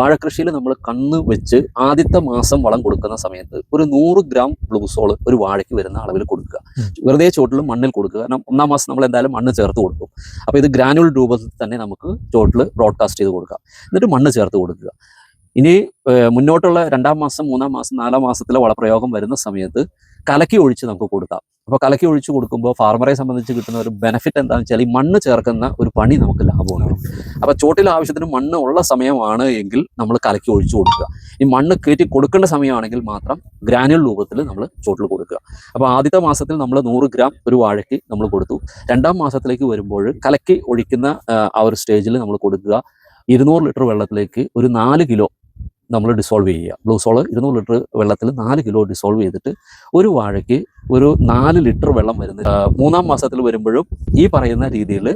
വാഴക്കൃഷിയിൽ നമ്മൾ കണ്ണ് വെച്ച് ആദ്യത്തെ മാസം വളം കൊടുക്കുന്ന സമയത്ത് ഒരു നൂറ് ഗ്രാം ബ്ലൂസോൾ ഒരു വാഴയ്ക്ക് വരുന്ന അളവിൽ കൊടുക്കുക. വെറുതെ ചോട്ടിൽ മണ്ണിൽ കൊടുക്കുക. കാരണം ഒന്നാം മാസം നമ്മൾ എന്തായാലും മണ്ണ് ചേർത്ത് കൊടുക്കും. അപ്പോൾ ഇത് ഗ്രാനുവൽ രൂപത്തിൽ തന്നെ നമുക്ക് ചോട്ടിൽ ബ്രോഡ്കാസ്റ്റ് ചെയ്ത് കൊടുക്കുക എന്നിട്ട് മണ്ണ് ചേർത്ത് കൊടുക്കുക. ഇനി മുന്നോട്ടുള്ള രണ്ടാം മാസം മൂന്നാം മാസം നാലാം മാസത്തിലെ വളപ്രയോഗം വരുന്ന സമയത്ത് കലക്കി ഒഴിച്ച് നമുക്ക് കൊടുക്കാം. അപ്പോൾ കലക്കി ഒഴിച്ച് കൊടുക്കുമ്പോൾ ഫാർമറെ സംബന്ധിച്ച് കിട്ടുന്ന ഒരു ബെനഫിറ്റ് എന്താണെന്ന് വെച്ചാൽ ഈ മണ്ണ് ചേർക്കുന്ന ഒരു പണി നമുക്ക് ലാഭമാണ് അപ്പോൾ ചോട്ടിൽ ആവശ്യത്തിന് മണ്ണ് ഉള്ള സമയമാണ് എങ്കിൽ നമ്മൾ കലക്കി ഒഴിച്ചു കൊടുക്കുക. ഈ മണ്ണ് കയറ്റി കൊടുക്കേണ്ട സമയമാണെങ്കിൽ മാത്രം ഗ്രാനുൽ രൂപത്തിൽ നമ്മൾ ചോട്ടിൽ കൊടുക്കുക. അപ്പോൾ ആദ്യത്തെ മാസത്തിൽ നമ്മൾ നൂറ് ഗ്രാം ഒരു വാഴയ്ക്ക് നമ്മൾ കൊടുത്തു. രണ്ടാം മാസത്തിലേക്ക് വരുമ്പോൾ കലക്കി ഒഴിക്കുന്ന ആ, ഒരു സ്റ്റേജിൽ നമ്മൾ കൊടുക്കുക. ഇരുന്നൂറ് ലിറ്റർ വെള്ളത്തിലേക്ക് ഒരു നാല് കിലോ നമ്മൾ ഡിസോൾവ് ചെയ്യുക. ബ്ലൂ സോൾ ഇരുന്നൂറ് ലിറ്റർ വെള്ളത്തിൽ നാല് കിലോ ഡിസോൾവ് ചെയ്തിട്ട് ഒരു വാഴയ്ക്ക് ഒരു നാല് ലിറ്റർ വെള്ളം വരുന്നത് മൂന്നാം മാസത്തിൽ വരുമ്പോഴും ഈ പറയുന്ന രീതിയിൽ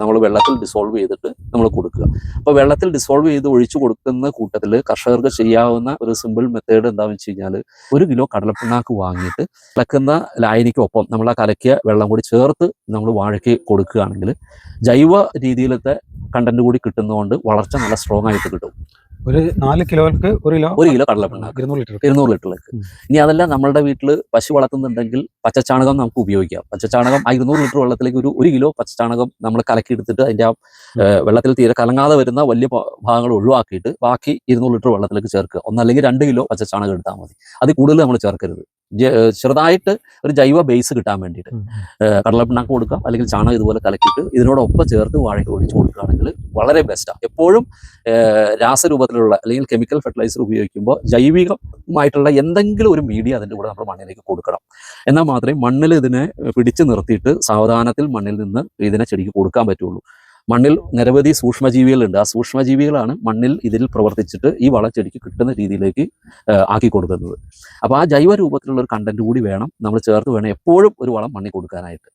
നമ്മൾ വെള്ളത്തിൽ ഡിസോൾവ് ചെയ്തിട്ട് നമ്മൾ കൊടുക്കുക. അപ്പോൾ വെള്ളത്തിൽ ഡിസോൾവ് ചെയ്ത് ഒഴിച്ചു കൊടുക്കുന്ന കൂട്ടത്തിൽ കർഷകർക്ക് ചെയ്യാവുന്ന ഒരു സിമ്പിൾ മെത്തേഡ് എന്താണെന്ന് വെച്ച് കഴിഞ്ഞാൽ ഒരു കിലോ കടലപ്പിണ്ണാക്ക് വാങ്ങിയിട്ട് കലക്കുന്ന ലായനിക്കൊപ്പം നമ്മൾ ആ കലക്കിയ വെള്ളം കൂടി ചേർത്ത് നമ്മൾ വാഴയ്ക്ക് കൊടുക്കുകയാണെങ്കിൽ ജൈവ രീതിയിലത്തെ കണ്ടന്റ് കൂടി കിട്ടുന്നതുകൊണ്ട് വളർച്ച നല്ല സ്ട്രോങ് ആയിട്ട് കിട്ടും. ഒരു നാല് കിലോക്ക് ഒരു കിലോ ഒരു കിലോ കടലപ്പിണ്ണാക്ക് ഇരുന്നൂറ് ലിറ്റർ. ഇരുന്നൂറ് ലിറ്ററിലേക്ക് ഇനി അതെല്ലാം നമ്മളുടെ വീട്ടിൽ പശു വളർത്തുന്നുണ്ടെങ്കിൽ പച്ചച്ചാണകം നമുക്ക് ഉപയോഗിക്കാം. പച്ചച്ചാണകം ആ ഇരുന്നൂറ് ലിറ്റർ വെള്ളത്തിലേക്ക് ഒരു ഒരു കിലോ പച്ചച്ചാണകം നമ്മൾ കലക്കി എടുത്തിട്ട് അതിന്റെ ആ വെള്ളത്തിൽ തീരെ കലങ്ങാതെ വരുന്ന വലിയ ഭാഗങ്ങൾ ഒഴിവാക്കിയിട്ട് ബാക്കി ഇരുന്നൂറ് ലിറ്റർ വെള്ളത്തിലേക്ക് ചേർക്കുക. ഒന്നല്ലെങ്കിൽ രണ്ട് കിലോ പച്ചച്ചാണകം എടുത്താൽ മതി. അത് കൂടുതൽ നമ്മൾ ചേർക്കരുത്. ചെറുതായിട്ട് ഒരു ജൈവ ബേസ് കിട്ടാൻ വേണ്ടിയിട്ട്. കടലപ്പിണ്ണാക്ക് കൊടുക്കാം അല്ലെങ്കിൽ ചാണകം ഇതുപോലെ കലക്കിയിട്ട് ഇതിനോടൊപ്പം ചേർത്ത് വാഴയ്ക്ക് ഒഴിച്ചു കൊടുക്കുകയാണെങ്കിൽ വളരെ ബെസ്റ്റാണ് എപ്പോഴും രാസരൂപത്തിലുള്ള അല്ലെങ്കിൽ കെമിക്കൽ ഫെർട്ടിലൈസർ ഉപയോഗിക്കുമ്പോൾ ജൈവികമായിട്ടുള്ള എന്തെങ്കിലും ഒരു മീഡിയ അതിന്റെ കൂടെ നമ്മൾ മണ്ണിലേക്ക് കൊടുക്കണം. എന്നാൽ മാത്രമേ മണ്ണിൽ ഇതിനെ പിടിച്ചു നിർത്തിയിട്ട് സാവധാനത്തിൽ മണ്ണിൽ നിന്ന് ഇതിനെ ചെടിക്ക് കൊടുക്കാൻ പറ്റുള്ളൂ. മണ്ണിൽ നിരവധി സൂക്ഷ്മജീവികളുണ്ട്. ആ സൂക്ഷ്മജീവികളാണ് മണ്ണിൽ ഇതിൽ പ്രവർത്തിച്ചിട്ട് ഈ വളച്ചെടിക്ക് കിട്ടുന്ന രീതിയിലേക്ക് ആക്കി കൊടുക്കുന്നത്. അപ്പോൾ ആ ജൈവ രൂപത്തിലുള്ള ഒരു കണ്ടന്റ് കൂടി വേണം. നമ്മൾ ചേർത്ത് വേണം എപ്പോഴും ഒരു വളം മണ്ണിൽ കൊടുക്കാനായിട്ട്.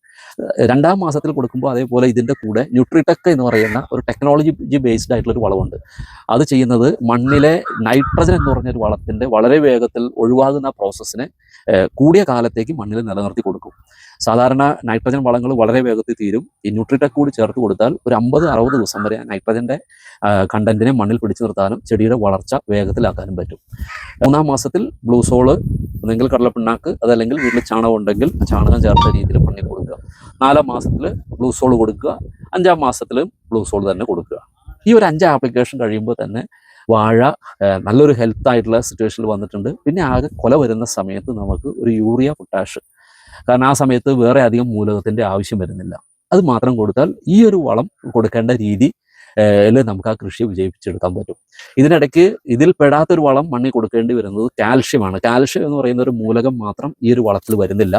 രണ്ടാം മാസത്തിൽ കൊടുക്കുമ്പോൾ അതേപോലെ ഇതിന്റെ കൂടെ ന്യൂട്രിടെക് എന്ന് പറയുന്ന ഒരു ടെക്നോളജി ബേസ്ഡ് ആയിട്ടുള്ള ഒരു വളമുണ്ട് അത് ചെയ്യുന്നത് മണ്ണിലെ നൈട്രജൻ എന്ന് പറഞ്ഞ ഒരു വളത്തിന്റെ വളരെ വേഗത്തിൽ ഒഴിവാകുന്ന പ്രോസസ്സിനെ കൂടിയ കാലത്തേക്ക് മണ്ണിൽ നിലനിർത്തി കൊടുക്കും. സാധാരണ നൈട്രജൻ വളങ്ങൾ വളരെ വേഗത്തിൽ തീരും. ഈ ന്യൂട്രിടെക് കൂടി ചേർത്ത് കൊടുത്താൽ ഒരു അമ്പത് അറുപത് ദിവസം വരെ നൈട്രജന്റെ കണ്ടന്റിനെ മണ്ണിൽ പിടിച്ചു നിർത്താനും ചെടിയുടെ വളർച്ച വേഗത്തിലാക്കാനും പറ്റും. മൂന്നാം മാസത്തിൽ ബ്ലൂസോൾ ഒന്നെങ്കിൽ കടലപ്പിണ്ണാക്ക് അതല്ലെങ്കിൽ വീട്ടിൽ ചാണകം ഉണ്ടെങ്കിൽ ചാണകം ചേർത്ത രീതിയിൽ മണ്ണിൽ കൊടുക്കുക. നാലാം മാസത്തിൽ ബ്ലൂസോൾ കൊടുക്കുക. അഞ്ചാം മാസത്തിൽ ബ്ലൂസോൾ തന്നെ കൊടുക്കുക. ഈ ഒരു അഞ്ച് ആപ്ലിക്കേഷൻ കഴിയുമ്പോൾ തന്നെ വാഴ നല്ലൊരു ഹെൽത്ത് ആയിട്ടുള്ള സിറ്റുവേഷനിൽ വന്നിട്ടുണ്ട്. പിന്നെ ആകെ കൊല വരുന്ന സമയത്ത് നമുക്ക് ഒരു യൂറിയ പൊട്ടാഷ് കാരണം ആ സമയത്ത് വേറെ അധികം മൂലകത്തിന്റെ ആവശ്യം വരുന്നില്ല. അത് മാത്രം കൊടുത്താൽ ഈ ഒരു വളം കൊടുക്കേണ്ട രീതി നമുക്ക് ആ കൃഷി വിജയിപ്പിച്ചെടുക്കാൻ പറ്റും. ഇതിനിടയ്ക്ക് ഇതിൽ പെടാത്തൊരു വളം മണ്ണിൽ കൊടുക്കേണ്ടി വരുന്നത് കാൽഷ്യമാണ് കാൽഷ്യം എന്ന് പറയുന്ന ഒരു മൂലകം മാത്രം ഈ ഒരു വളത്തിൽ വരുന്നില്ല.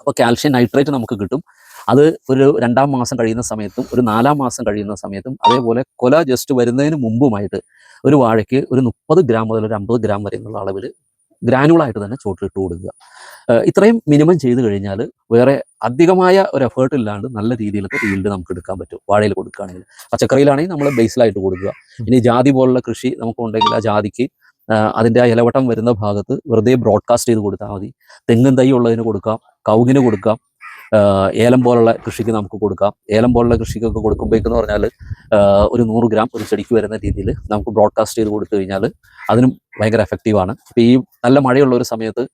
അപ്പോൾ കാൽഷ്യം നൈട്രേറ്റ് നമുക്ക് കിട്ടും. അത് ഒരു രണ്ടാം മാസം കഴിയുന്ന സമയത്തും ഒരു നാലാം മാസം കഴിയുന്ന സമയത്തും അതേപോലെ കൊല ജസ്റ്റ് വരുന്നതിന് മുമ്പുമായിട്ട് ഒരു വാഴയ്ക്ക് ഒരു മുപ്പത് ഗ്രാം മുതൽ ഒരു അമ്പത് ഗ്രാം വരെ എന്നുള്ള അളവിൽ ഗ്രാനുകളായിട്ട് തന്നെ ചോട്ടിലിട്ട് കൊടുക്കുക. ഇത്രയും മിനിമം ചെയ്ത് കഴിഞ്ഞാൽ വേറെ അധികമായ ഒരു എഫേർട്ട് ഇല്ലാണ്ട് നല്ല രീതിയിലൊക്കെ ഫീൽഡ് നമുക്ക് എടുക്കാൻ പറ്റും വാഴയിൽ കൊടുക്കുകയാണെങ്കിൽ. പച്ചക്കറിയിലാണെങ്കിൽ നമ്മൾ ബേസിലായിട്ട് കൊടുക്കുക. ഇനി ജാതി പോലുള്ള കൃഷി നമുക്കുണ്ടെങ്കിൽ ആ ജാതിക്ക് അതിന്റെ ആ ഇലവട്ടം വരുന്ന ഭാഗത്ത് വെറുതെ ബ്രോഡ്കാസ്റ്റ് ചെയ്ത് കൊടുത്താൽ മതി. തെങ്ങും തൈ ഉള്ളതിന് കൊടുക്കാം കൗകിന് കൊടുക്കാം ഏലം പോലുള്ള കൃഷിക്ക് നമുക്ക് കൊടുക്കാം. ഏലം പോലുള്ള കൃഷിക്കൊക്കെ കൊടുക്കുമ്പോഴേക്കെന്ന് പറഞ്ഞാൽ ഒരു നൂറ് ഗ്രാം ഒരു ചെടിക്ക് വരുന്ന രീതിയിൽ നമുക്ക് ബ്രോഡ്കാസ്റ്റ് ചെയ്ത് കൊടുത്തു കഴിഞ്ഞാൽ അതിനും ഭയങ്കര എഫക്റ്റീവാണ് ഇപ്പോൾ ഈ നല്ല മഴയുള്ള ഒരു സമയത്ത്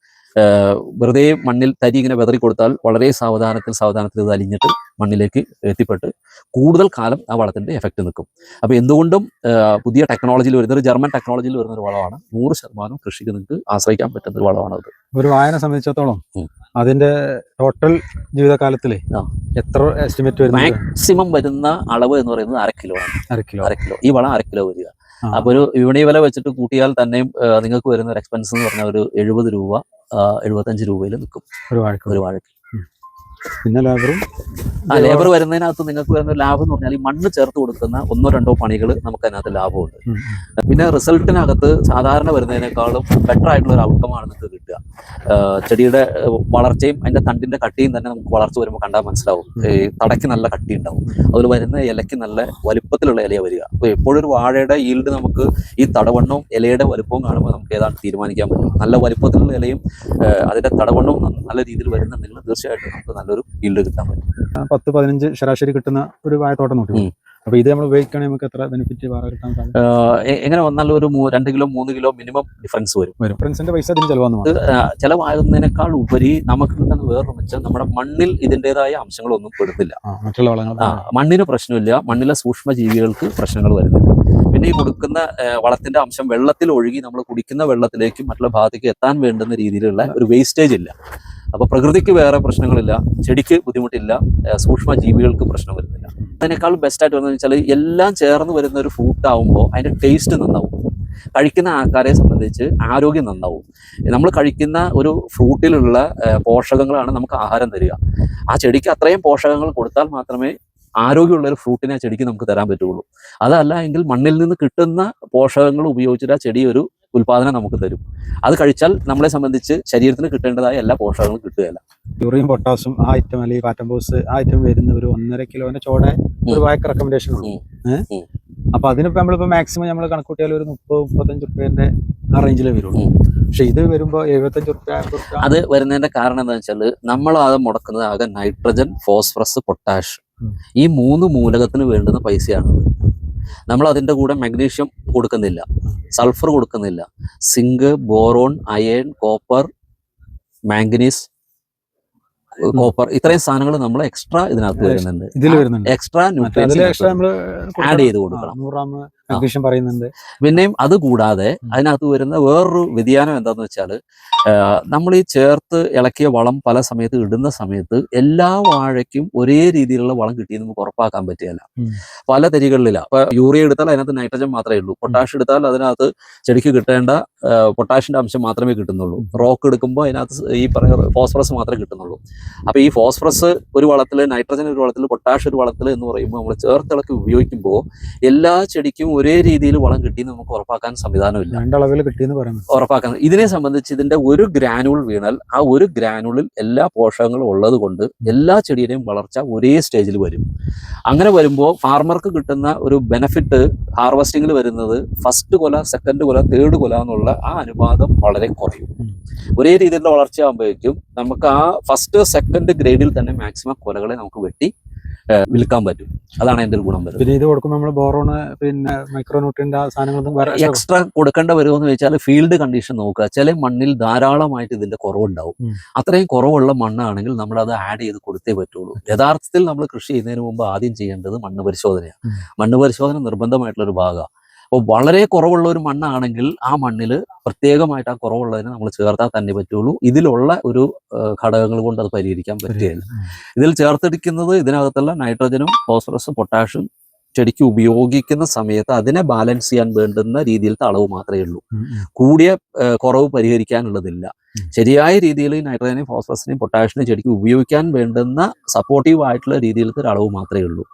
വെറുതെ മണ്ണിൽ തരി ഇങ്ങനെ വെതറി കൊടുത്താൽ വളരെ സാവധാനത്തിൽ സാവധാനത്തിൽ ഇത് അലിഞ്ഞിട്ട് മണ്ണിലേക്ക് എത്തിപ്പെട്ട് കൂടുതൽ കാലം ആ വളത്തിന്റെ എഫക്റ്റ് നിൽക്കും. അപ്പോൾ എന്തുകൊണ്ടും പുതിയ ടെക്നോളജിയിൽ വരുന്ന ഒരു ജർമ്മൻ ടെക്നോളജിയിൽ വരുന്ന ഒരു വളമാണ്. നൂറ് ശതമാനം കൃഷിക്ക് നിങ്ങൾക്ക് ആശ്രയിക്കാൻ പറ്റുന്ന ഒരു വളമാണ് അത്. ഒരു വായന സംബന്ധിച്ചിടത്തോളം അതിന്റെ അതിന്റെ ടോട്ടൽ ജീവിതകാലത്തിലെ എത്ര എസ്റ്റിമേറ്റ് വരുന്നത്? മാക്സിമം വരുന്ന അളവ് എന്ന് പറയുന്നത് അര കിലോ ആണ്. അര കിലോ. അര കിലോ. ഈ വളം അര കിലോ വരിക. അപ്പോൾ അപ്പൊ ഒരു വിപണി വില വെച്ചിട്ട് കൂട്ടിയാൽ തന്നെയും നിങ്ങൾക്ക് വരുന്ന ഒരു എക്സ്പെൻസ് എന്ന് പറഞ്ഞാൽ ഒരു എഴുപത് രൂപ എഴുപത്തഞ്ച് രൂപയിൽ നിൽക്കും ഒരു വാഴക്ക്. ഒരു വാഴയ്ക്ക് പിന്നെ ലേബറും ആ ലേബർ വരുന്നതിനകത്ത് നിങ്ങൾക്ക് വരുന്ന ലാഭം എന്ന് പറഞ്ഞാൽ ഈ മണ്ണ് ചേർത്ത് കൊടുക്കുന്ന ഒന്നോ രണ്ടോ പണികൾ നമുക്ക് അതിനകത്ത് ലാഭമുണ്ട്. പിന്നെ റിസൾട്ടിനകത്ത് സാധാരണ വരുന്നതിനേക്കാളും ബെറ്റർ ആയിട്ടുള്ള ഒരു ഔട്ട്കമാണ് നിങ്ങൾക്ക് കിട്ടുക. ചെടിയുടെ വളർച്ചയും അതിന്റെ തണ്ടിന്റെ കട്ടിയും തന്നെ നമുക്ക് വളർച്ച വരുമ്പോൾ കണ്ടാൽ മനസ്സിലാവും. ഈ തടയ്ക്ക് നല്ല കട്ടി ഉണ്ടാവും. അതിൽ വരുന്ന ഇലയ്ക്ക് നല്ല വലുപ്പത്തിലുള്ള ഇലയാണ് വരിക. അപ്പോൾ എപ്പോഴൊരു ഒരു വാഴയുടെ ഈൽഡ് നമുക്ക് ഈ തടവണ്ണവും ഇലയുടെ വലുപ്പവും കാണുമ്പോൾ നമുക്ക് ഏതാണ്ട് തീരുമാനിക്കാൻ പറ്റും? നല്ല വലുപ്പത്തിലുള്ള ഇലയും അതിന്റെ തടവണ്ണവും നല്ല രീതിയിൽ വരുന്നുണ്ടെങ്കിൽ തീർച്ചയായിട്ടും നമുക്ക് നല്ലൊരു ഫീൽഡ് കിട്ടാൻ പറ്റും. പത്ത് പതിനഞ്ച് ശരാശരി കിട്ടുന്ന ഒരു വാഴത്തോട്ടം നോക്കി. അപ്പൊ ഇത് നമ്മൾ ഉപയോഗിക്കുകയാണെങ്കിൽ നമുക്ക് എത്ര ബെനിഫിറ്റ് വേറെ കിട്ടാൻ എങ്ങനെ വന്നാലും ഒരു രണ്ട് കിലോ മൂന്ന് കിലോ മിനിമം ഡിഫറൻസ് വരും. ഡിഫറൻസിന്റെ പൈസ അതിന് ചെലവാകുന്നതിനേക്കാൾ ഉപരി നമുക്ക് കിട്ടുന്ന വേറൊരു മെച്ചം നമ്മുടെ മണ്ണിൽ ഇതിന്റെതായ അംശങ്ങളൊന്നും പെടുന്നില്ല. മറ്റുള്ള വളങ്ങൾ മണ്ണിന് പ്രശ്നമില്ല. മണ്ണിലെ സൂക്ഷ്മ ജീവികൾക്ക് പ്രശ്നങ്ങൾ വരുന്നില്ല. പിന്നെ ഈ കൊടുക്കുന്ന വളത്തിന്റെ അംശം വെള്ളത്തിൽ ഒഴുകി നമ്മൾ കുടിക്കുന്ന വെള്ളത്തിലേക്കും മറ്റുള്ള ഭാഗത്തേക്ക് എത്താൻ വേണ്ടുന്ന രീതിയിലുള്ള ഒരു വേസ്റ്റേജ് ഇല്ല. അപ്പൊ പ്രകൃതിക്ക് വേറെ പ്രശ്നങ്ങളില്ല ചെടിക്ക് ബുദ്ധിമുട്ടില്ല സൂക്ഷ്മ ജീവികൾക്ക് പ്രശ്നം വരുന്നില്ല. അതിനേക്കാൾ ബെസ്റ്റ് ആയിട്ട് വരുന്നത് വെച്ചാൽ എല്ലാം ചേർന്ന് വരുന്ന ഒരു ഫ്രൂട്ട് ആവുമ്പോൾ അതിന്റെ ടേസ്റ്റ് നന്നാവും. കഴിക്കുന്ന ആൾക്കാരെ സംബന്ധിച്ച് ആരോഗ്യം നന്നാവും. നമ്മൾ കഴിക്കുന്ന ഒരു ഫ്രൂട്ടിലുള്ള പോഷകങ്ങളാണ് നമുക്ക് ആഹാരം തരിക. ആ ചെടിക്ക് അത്രയും പോഷകങ്ങൾ കൊടുത്താൽ മാത്രമേ ആരോഗ്യമുള്ള ഒരു ഫ്രൂട്ടിനെ ആ ചെടിക്ക് നമുക്ക് തരാൻ പറ്റുള്ളൂ. അതല്ല എങ്കിൽ മണ്ണിൽ നിന്ന് കിട്ടുന്ന പോഷകങ്ങൾ ഉപയോഗിച്ചിട്ട് ആ ചെടി ഒരു ഉൽപാദനം നമുക്ക് തരും. അത് കഴിച്ചാൽ നമ്മളെ സംബന്ധിച്ച് ശരീരത്തിന് കിട്ടേണ്ടതായ എല്ലാ പോഷകങ്ങളും കിട്ടുകയില്ല. യൂറിയും പൊട്ടാസും ആ ഐറ്റം അല്ലെങ്കിൽ പാറ്റംബോസ് ആ ഐറ്റം വരുന്ന ഒരു ഒന്നര കിലോന്റെ ചോടെ ഒരു വായക്ക് റെക്കമെൻഡേഷൻ ഉള്ളൂ. അപ്പൊ അതിനിപ്പോ നമ്മളിപ്പോ മാക്സിമം നമ്മൾ കണക്കൂട്ടിയാൽ ഒരു മുപ്പത് മുപ്പത്തഞ്ച് റുപ്യന്റെ ആ റേഞ്ചിലേ വരുള്ളൂ. പക്ഷെ ഇത് വരുമ്പോ എഴുപത്തഞ്ച് റുപ്യ അത് വരുന്നതിന്റെ കാരണം എന്താ വെച്ചാൽ നമ്മൾ അത് മുടക്കുന്നത് ആകെ നൈട്രജൻ ഫോസ്ഫറസ് പൊട്ടാഷ് ഈ മൂന്ന് മൂലകത്തിന് വേണ്ടുന്ന പൈസയാണത്. നമ്മൾ അതിന്റെ കൂടെ മഗ്നീഷ്യം കൊടുക്കുന്നില്ല. സൾഫർ കൊടുക്കുന്നില്ല. Zinc boron iron copper manganese copper ഇത്രയും സാധനങ്ങൾ നമ്മൾ എക്സ്ട്രാ ഇതിനകത്ത് വരുന്നുണ്ട്. എക്സ്ട്രാ ന്യൂട്രിയൻസ് ആഡ് ചെയ്ത് കൊടുക്കണം. മഗ്നീഷ്യം പറയുന്നുണ്ട്. പിന്നെയും അത് കൂടാതെ. അതിനകത്ത് വരുന്ന വേറൊരു വ്യതിയാനം എന്താന്ന് വെച്ചാൽ നമ്മൾ ഈ ചേർത്ത് ഇളക്കിയ വളം പല സമയത്ത് ഇടുന്ന സമയത്ത് എല്ലാ വാഴയ്ക്കും ഒരേ രീതിയിലുള്ള വളം കിട്ടി നമുക്ക് ഉറപ്പാക്കാൻ പറ്റിയല്ല പല തരികളിലില്ല അപ്പൊ യൂറിയ എടുത്താൽ അതിനകത്ത് നൈട്രജൻ മാത്രമേ ഉള്ളൂ. പൊട്ടാഷ് എടുത്താൽ അതിനകത്ത് ചെടിക്ക് കിട്ടേണ്ട പൊട്ടാഷിന്റെ അംശം മാത്രമേ കിട്ടുന്നുള്ളൂ. റോക്ക് എടുക്കുമ്പോൾ അതിനകത്ത് ഈ പറയുന്ന ഫോസ്ഫറസ് മാത്രമേ കിട്ടുന്നുള്ളൂ. അപ്പൊ ഈ ഫോസ്ഫറസ് ഒരു വളത്തിൽ നൈട്രജൻ ഒരു വളത്തിൽ പൊട്ടാഷ് ഒരു വളത്തിൽ എന്ന് പറയുമ്പോൾ നമ്മൾ ചേർത്തിളക്കി ഉപയോഗിക്കുമ്പോൾ എല്ലാ ചെടിക്കും ഒരേ രീതിയിൽ വളം കിട്ടിയെന്ന് നമുക്ക് ഉറപ്പാക്കാൻ സംവിധാനമില്ല. രണ്ടളവിൽ കിട്ടിയെന്ന് പറയുന്നത് ഉറപ്പാക്കാൻ ഇതിനെ സംബന്ധിച്ച് ഇതിന്റെ ഒരു ഗ്രാനുൾ വീണാൽ ആ ഒരു ഗ്രാനുളിൽ എല്ലാ പോഷകങ്ങളും ഉള്ളത് കൊണ്ട് എല്ലാ ചെടിയുടെയും വളർച്ച ഒരേ സ്റ്റേജിൽ വരും. അങ്ങനെ വരുമ്പോൾ ഫാർമർക്ക് കിട്ടുന്ന ഒരു ബെനഫിറ്റ് ഹാർവസ്റ്റിംഗിൽ വരുന്നത് ഫസ്റ്റ് കൊല സെക്കൻഡ് കൊല തേർഡ് കൊല എന്നുള്ള ആ അനുപാതം വളരെ കുറയും. ഒരേ രീതിയിലുള്ള വളർച്ചയാകുമ്പോഴേക്കും നമുക്ക് ആ ഫസ്റ്റ് സെക്കൻഡ് ഗ്രേഡിൽ തന്നെ മാക്സിമം കൊലകളെ നമുക്ക് വെട്ടി വിൽക്കാൻ പറ്റും. അതാണ് അതിന്റെ ഒരു ഗുണം വരുന്നത്. പിന്നെ ഇത് കൊടുക്കുമ്പോൾ നമ്മൾ ബോറോണ് പിന്നെ മൈക്രോ സാധനങ്ങൾ എക്സ്ട്രാ കൊടുക്കേണ്ട വരുമെന്ന് വെച്ചാൽ ഫീൽഡ് കണ്ടീഷൻ നോക്കുക. ചില മണ്ണിൽ ധാരാളമായിട്ട് ഇതിന്റെ കുറവുണ്ടാവും. അത്രയും കുറവുള്ള മണ്ണാണെങ്കിൽ നമ്മൾ അത് ആഡ് ചെയ്ത് കൊടുത്തേ പറ്റുള്ളൂ. യഥാർത്ഥത്തിൽ നമ്മൾ കൃഷി ചെയ്യുന്നതിന് മുമ്പ് ആദ്യം ചെയ്യേണ്ടത് മണ്ണ് പരിശോധനയാണ്. മണ്ണ് പരിശോധന നിർബന്ധമായിട്ടുള്ള ഒരു ഭാഗമാണ്. അപ്പോൾ വളരെ കുറവുള്ള ഒരു മണ്ണാണെങ്കിൽ ആ മണ്ണിൽ പ്രത്യേകമായിട്ട് ആ കുറവുള്ളതിനെ നമ്മൾ ചേർത്താൽ തന്നെ പറ്റുള്ളൂ. ഇതിലുള്ള ഒരു ഘടകങ്ങൾ കൊണ്ട് അത് പരിഹരിക്കാൻ പറ്റുകയില്ല. ഇതിൽ ചേർത്തെടുക്കുന്നത് ഇതിനകത്തുള്ള നൈട്രജനും ഫോസ്ഫറസ് പൊട്ടാഷും ചെടിക്ക് ഉപയോഗിക്കുന്ന സമയത്ത് അതിനെ ബാലൻസ് ചെയ്യാൻ വേണ്ടുന്ന രീതിയിലത്തെ അളവ് മാത്രമേ ഉള്ളൂ. കൂടിയ കുറവ് പരിഹരിക്കാനുള്ളതില്ല. ശരിയായ രീതിയിൽ നൈട്രജനെയും ഫോസ്ഫറസിനെയും പൊട്ടാഷ്യനെയും ചെടിക്ക് ഉപയോഗിക്കാൻ വേണ്ടുന്ന സപ്പോർട്ടീവ് ആയിട്ടുള്ള രീതിയിലത്തെ ഒരു അളവ് മാത്രമേ ഉള്ളൂ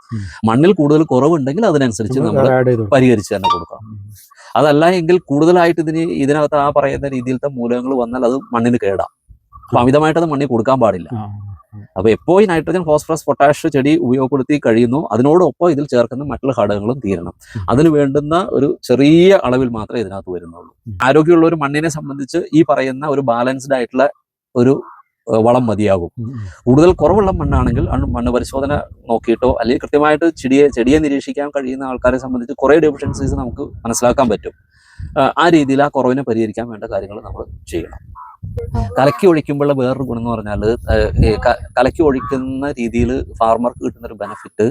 മണ്ണിൽ കൂടുതൽ കുറവുണ്ടെങ്കിൽ അതിനനുസരിച്ച് നമ്മൾ. പരിഹരിച്ച് തന്നെ കൊടുക്കാം. അതല്ല എങ്കിൽ കൂടുതലായിട്ട് ഇതിന് ഇതിനകത്ത് ആ പറയുന്ന രീതിയിലത്തെ മൂലകങ്ങൾ വന്നാൽ അത് മണ്ണിന് കേടാം അപ്പൊ അമിതമായിട്ട് അത് മണ്ണിൽ കൊടുക്കാൻ പാടില്ല ആ, അപ്പൊ എപ്പോ ഈ നൈട്രജൻ ഫോസ്ഫറസ് പൊട്ടാഷ് ചെടി ഉപയോഗപ്പെടുത്തി കഴിയുന്നു. അതിനോടൊപ്പം ഇതിൽ ചേർക്കുന്ന മറ്റുള്ള ഘടകങ്ങളും തീരണം. അതിന് വേണ്ടുന്ന ഒരു ചെറിയ അളവിൽ മാത്രമേ ഇതിനകത്ത് വരുന്നുള്ളൂ. ആരോഗ്യമുള്ള ഒരു മണ്ണിനെ സംബന്ധിച്ച് ഈ പറയുന്ന ഒരു ബാലൻസ്ഡ് ആയിട്ടുള്ള ഒരു വളം മതിയാകും. കൂടുതൽ കുറവുള്ള മണ്ണാണെങ്കിൽ മണ്ണ് പരിശോധന നോക്കിയിട്ടോ അല്ലെങ്കിൽ കൃത്യമായിട്ട് ചെടിയെ ചെടിയെ നിരീക്ഷിക്കാൻ കഴിയുന്ന ആൾക്കാരെ സംബന്ധിച്ച് കുറേ ഡെഫിഷ്യൻസീസ് നമുക്ക് മനസ്സിലാക്കാൻ പറ്റും. ആ രീതിയിൽ ആ കുറവിനെ പരിഹരിക്കാൻ വേണ്ട കാര്യങ്ങൾ നമ്മൾ ചെയ്യണം. കലക്കി ഒഴിക്കുമ്പോഴുള്ള വേറൊരു ഗുണം എന്ന് പറഞ്ഞാൽ കലക്കി ഒഴിക്കുന്ന രീതിയിൽ ഫാർമർക്ക് കിട്ടുന്ന ഒരു ബെനിഫിറ്റ്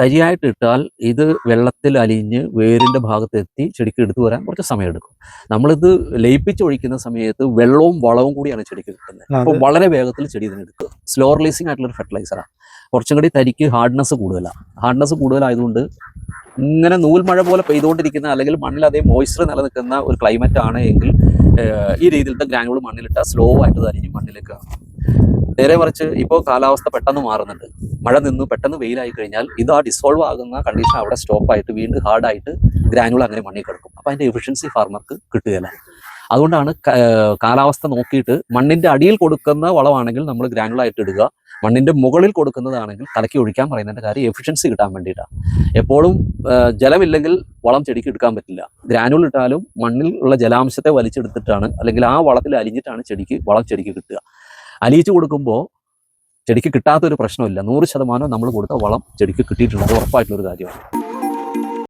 തരിയായിട്ട് ഇട്ടാൽ ഇത് വെള്ളത്തിൽ അലിഞ്ഞ് വേരിന്റെ ഭാഗത്തെത്തി ചെടിക്ക് എടുത്തു വരാൻ കുറച്ച് സമയമെടുക്കും. നമ്മളിത് ലയിപ്പിച്ച് ഒഴിക്കുന്ന സമയത്ത് വെള്ളവും വളവും കൂടിയാണ് ചെടിക്ക് കിട്ടുന്നത്. അപ്പോൾ വളരെ വേഗത്തിൽ ചെടി ഇതിനെടുക്കുക സ്ലോ റിലീസിംഗ് ആയിട്ടുള്ള ഒരു ഫെർട്ടിലൈസറാണ് കുറച്ചും കൂടി തരിക്ക് ഹാർഡ്നെസ് കൂടുതലാണ് ഹാർഡ്നെസ് കൂടുതലായതുകൊണ്ട് ഇങ്ങനെ നൂൽമഴ പോലെ പെയ്തുകൊണ്ടിരിക്കുന്ന അല്ലെങ്കിൽ മണ്ണിൽ അതേ മോയ്സ്ചർ നിലനിൽക്കുന്ന ഒരു ക്ലൈമറ്റ് ആണ് എങ്കിൽ ഈ രീതിയിലത്തെ ഗ്രാനുകൾ മണ്ണിലിട്ടാൽ സ്ലോ ആയിട്ട് തരിഞ്ഞ് മണ്ണിലേക്ക്. നേരെ മറിച്ച് ഇപ്പോൾ കാലാവസ്ഥ പെട്ടെന്ന് മാറുന്നുണ്ട്. മഴ നിന്ന് പെട്ടെന്ന് വെയിലായി കഴിഞ്ഞാൽ ഇത് ആ ഡിസോൾവ് ആകുന്ന കണ്ടീഷൻ അവിടെ സ്റ്റോപ്പായിട്ട് വീണ്ടും ഹാർഡായിട്ട് ഗ്രാനുകൾ അങ്ങനെ മണ്ണിൽ കിടക്കും. അപ്പോൾ അതിന്റെ എഫിഷ്യൻസി ഫാർമർക്ക് കിട്ടുകയില്ല. അതുകൊണ്ടാണ് കാലാവസ്ഥ നോക്കിയിട്ട് മണ്ണിന്റെ അടിയിൽ കൊടുക്കുന്ന വളമാണെങ്കിൽ നമ്മൾ ഗ്രാനുളായിട്ട് ഇടുക. മണ്ണിന്റെ മുകളിൽ കൊടുക്കുന്നതാണെങ്കിൽ കലക്കി ഒഴിക്കാൻ പറയുന്നതിന്റെ കാര്യം എഫിഷ്യൻസി കിട്ടാൻ വേണ്ടിയിട്ടാണ് എപ്പോഴും ജലമില്ലെങ്കിൽ വളം ചെടിക്ക് എടുക്കാൻ പറ്റില്ല. ഗ്രാനുകൾ ഇട്ടാലും മണ്ണിൽ ഉള്ള ജലാംശത്തെ വലിച്ചെടുത്തിട്ടാണ് അല്ലെങ്കിൽ ആ വളത്തിൽ അലിഞ്ഞിട്ടാണ് ചെടിക്ക് വളം ചെടിക്ക് കിട്ടുക. അലിയിച്ചു കൊടുക്കുമ്പോൾ ചെടിക്ക് കിട്ടാത്തൊരു പ്രശ്നമില്ല. നൂറ് ശതമാനം നമ്മൾ കൊടുത്ത വളം ചെടിക്ക് കിട്ടിയിട്ടുള്ളത് ഉറപ്പായിട്ടുള്ളൊരു കാര്യമാണ്.